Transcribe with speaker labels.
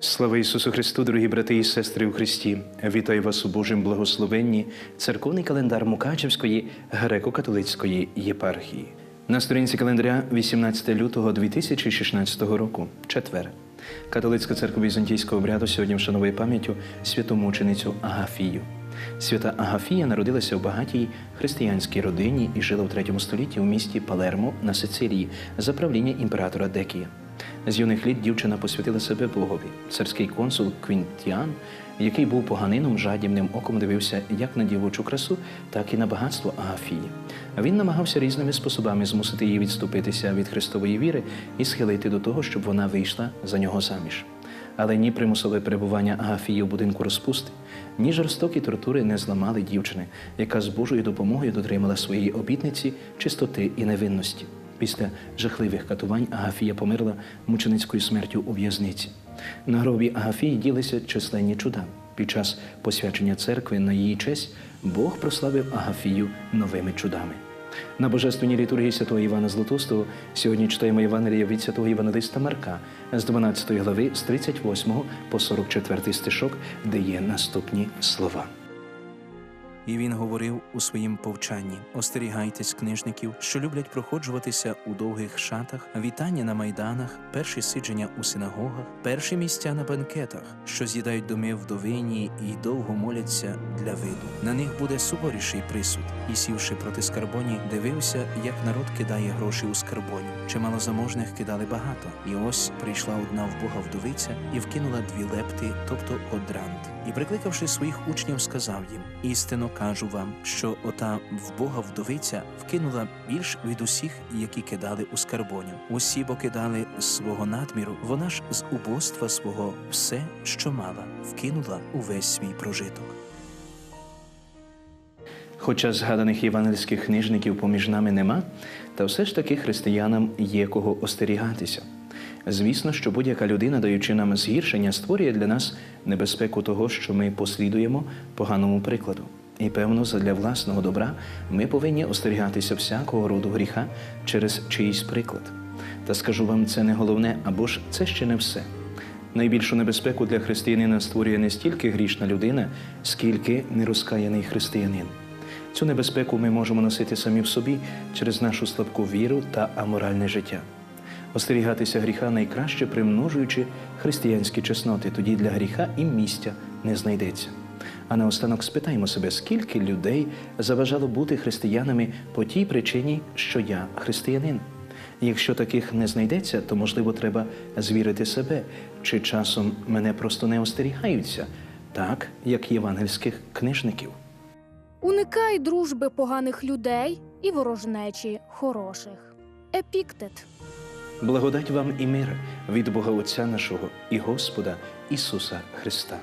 Speaker 1: Слава Ісусу Христу, дорогі брати і сестри у Христі! Вітаю вас у Божому благословенні, церковний календар Мукачевської греко-католицької єпархії. На сторінці календаря 18 лютого 2016 року, четвер. Католицька церква візантійського обряду сьогодні вшановує пам'яттю святомученицю Агафію. Свята Агафія народилася в багатій християнській родині і жила в третьому столітті у місті Палермо на Сицилії за правління імператора Декія. З юних літ дівчина посвятила себе Богові. Царський консул Квінтіан, який був поганином, жадібним оком дивився як на дівочу красу, так і на багатство Агафії. Він намагався різними способами змусити її відступитися від Христової віри і схилити до того, щоб вона вийшла за нього заміж. Але ні примусове перебування Агафії у будинку розпусти, ні жорстокі тортури не зламали дівчини, яка з Божою допомогою дотримала своєї обітниці чистоти і невинності. Після жахливих катувань Агафія померла мученицькою смертю у в'язниці. На гробі Агафії ділися численні чуда. Під час посвячення церкви на її честь Бог прославив Агафію новими чудами. На божественній літургії святого Івана Златоустого сьогодні читаємо Євангелія від святого Євангелиста Марка з 12 глави з 38 по 44 стишок, де є наступні слова. І він говорив у своїм повчанні: остерігайтесь книжників, що люблять проходжуватися у довгих шатах, вітання на майданах, перші сидження у синагогах, перші місця на банкетах, що з'їдають доми вдовині і довго моляться для виду. На них буде суворіший присуд. І сівши проти скарбоні, дивився, як народ кидає гроші у скарбоню. Чимало заможних кидали багато. І ось прийшла одна в Бога вдовиця і вкинула дві лепти, тобто одрант. І прикликавши своїх учнів, сказав їм: істинно кажу вам, що ота в Бога вдовиця вкинула більш від усіх, які кидали у скарбоню. Усі бо кидали свого надміру, вона ж з убоства свого все, що мала, вкинула увесь свій прожиток. Хоча згаданих євангельських книжників поміж нами нема, та все ж таки християнам є кого остерігатися. Звісно, що будь-яка людина, даючи нам згіршення, створює для нас небезпеку того, що ми послідуємо поганому прикладу. І певно, задля власного добра ми повинні остерігатися всякого роду гріха через чиїсь приклад. Та скажу вам, це не головне, або ж це ще не все. Найбільшу небезпеку для християнина створює не стільки грішна людина, скільки нерозкаяний християнин. Цю небезпеку ми можемо носити самі в собі через нашу слабку віру та аморальне життя. Остерігатися гріха найкраще примножуючи християнські чесноти, тоді для гріха і місця не знайдеться. А наостанок спитаймо себе, скільки людей заважало бути християнами по тій причині, що я християнин. Якщо таких не знайдеться, то можливо треба звірити себе, чи часом мене просто не остерігаються, так як євангельських книжників.
Speaker 2: Уникай дружби поганих людей і ворожнечі хороших. Епіктет.
Speaker 1: Благодать вам і мир від Бога Отця нашого і Господа Ісуса Христа.